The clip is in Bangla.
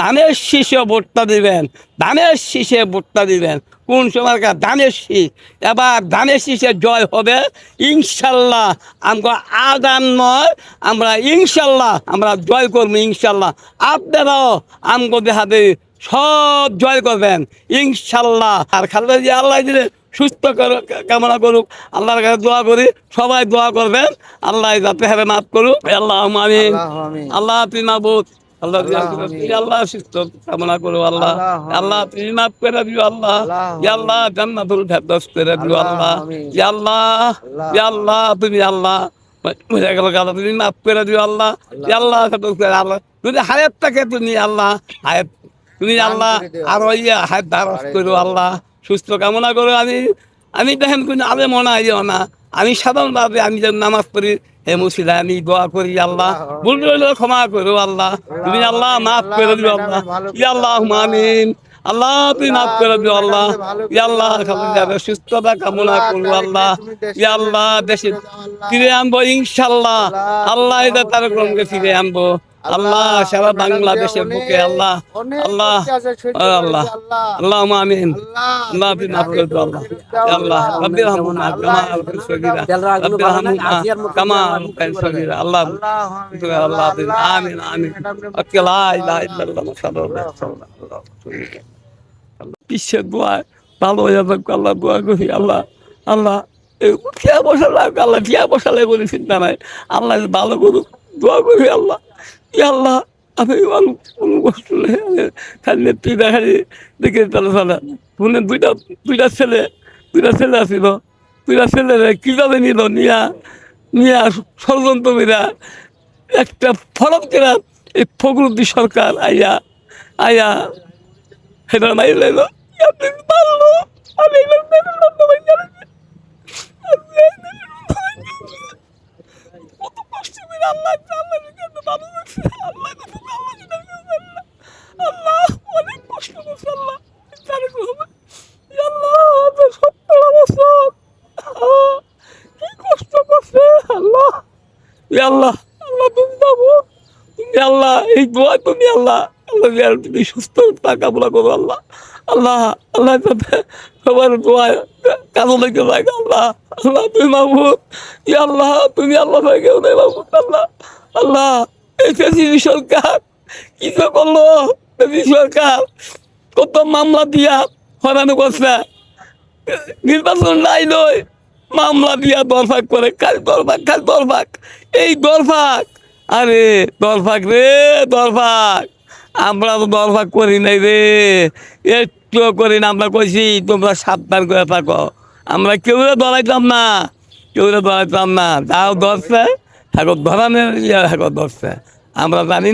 ধানের শীষে ভোটটা দিবেন ধানের শীষে ভোটটা দিবেন। কোন সময় ধানের শীষ? এবার ধানের শীষে জয় হবে ইনশাল্লাহ আমরা আগাম নয় আমরা ইনশাল্লাহ আমরা জয় করব ইনশাল্লাহ। আপনারাও আমগো দেখাতে সব জয় করবেন ইনশাল্লাহ। আর খালেদা জিয়া আল্লাহ দিলে সুস্থ করুক কামনা করুক। আল্লাহর কাছে দোয়া করি সবাই দোয়া করবেন। আল্লাহ যাতে হারে মাফ করুক। আল্লাহ আমিন। আল্লাহ তুমি মাহবুদ আল্লাহ আল্লাহু আল্লাহ সুস্থ কামনা করো আল্লাহ। আল্লাহ তুমি মাফ করে দিও আল্লাহ। আল্লাহু আল্লাহ জান্নাতুল ফেরদৌস করে দিও আল্লাহ আল্লাহ। আল্লাহ তুমি আল্লাহ। মরে গেল গালা তুমি মাফ করে দিও আল্লাহ। আল্লাহ। ফেরদৌস করে আল্লাহ। তুমি হায়াত থাকে তুমি আল্লাহ হায়াত। তুমি আল্লাহ আরও ইয়া হায়াত ধারস করো আল্লাহ। সুস্থ কামনা করো আমি। আমি দেখেন কোনো আলে মনে হয় না। আমি সাধারণভাবে আমি নামাজ পড়ি, হে মুসিদা আমি দোয়া করি, আল্লাহ ভুল ক্ষমা করো, আল্লাহ। তুমি আল্লাহ মাফ করে দিও, আল্লাহ। আল্লাহ আমিন। আল্লাহ তুই মাফ করে দিও, আল্লাহ। আল্লাহ খালি সুস্থতা কামনা করো, আল্লাহ। আল্লাহ, দেশে ফিরে আনব ইনশাল্লাহ আল্লাহ এটা তার ফিরে আনব। আল্লাহ সারা বাংলাদেশের বুকে আল্লাহ আল্লাহ আল্লাহ আল্লাহ আমিন আল্লাহ আপনি মাফ করে দাও আল্লাহ আল্লাহ কামা সগীরা কামা আলকাল সগীরা আল্লাহ আল্লাহ আপনি আমিন আমিন আজকে লা ইলাহা ইল্লাল্লাহ রাসূলুল্লাহ বিশ্বের দোয়া ভালো হয়ে যাবে আল্লাহ দোয়া করি আল্লাহ আল্লাহ ঠিয়া বসালে আল্লাহ ঠিয়া বসালে বলে চিন্তা নাই আল্লাহ ভালো করুক দোয়া করি আল্লাহ ইয়া আল্লাহ, আমি কোনো কষ্ট নেই। খালি নেত্রী দেখালি দেখে তাহলে তাহলে ফোনে দুইটা দুইটা ছেলে দুইটা ছেলে আসিল। দুইটা ছেলে কীভাবে নিল? নিয়া নিয়া ষড়যন্ত্র কইরা একটা ফরম কেনা এই ফখরুদ্দিন সরকার আইয়া আইয়া সেটা মাই লাইল। পারল আমি। কত আল্লাহ আল্লাহ জন্য ভালো লাগছে আল্লাহ কাছে আল্লাহ যেটা করবে আল্লাহ আল্লাহ অনেক কষ্ট করছে আল্লাহ তার হবে আল্লাহ তো সত্তর বছর আহ, কি কষ্ট করছে আল্লাহ ইয়া আল্লাহ আল্লাহ তুমি যাব। তুমি আল্লাহ, এই দোয়া তুমি আল্লাহ আল্লাহ ইয়া তুমি সুস্থ কামনা করো, আল্লাহ। আল্লাহ আল্লাহ যাতে সবার দোয়া কাজে লেগে যায়, আল্লাহ। আল্লাহ তুমি মাহবুব ইয়া আল্লাহ, তুমি আল্লাহ ভাই কেউ নেই আল্লাহ। আল্লাহ, এই সরকার কি যে করল? সরকার কত মামলা দিয়া হয়রানি করছে। নির্বাচন নাই নয়। মামলা দিয়া দরফাক করে কাল দরফাক কাল দরফাক এই দরফাক আরে দরফাক রে দরফাক আমরা তো দরফাক করি নাই রে। একটু করি না, আমরা কইছি, তোমরা সাবধান করে থাকো। আমরা কেউ দরাইতাম না, কেউ দলাইতাম না। যাও ধরছে হ্যাঁ ধরানের ইয়ে হ্যাঁ ধরছে আমরা জানি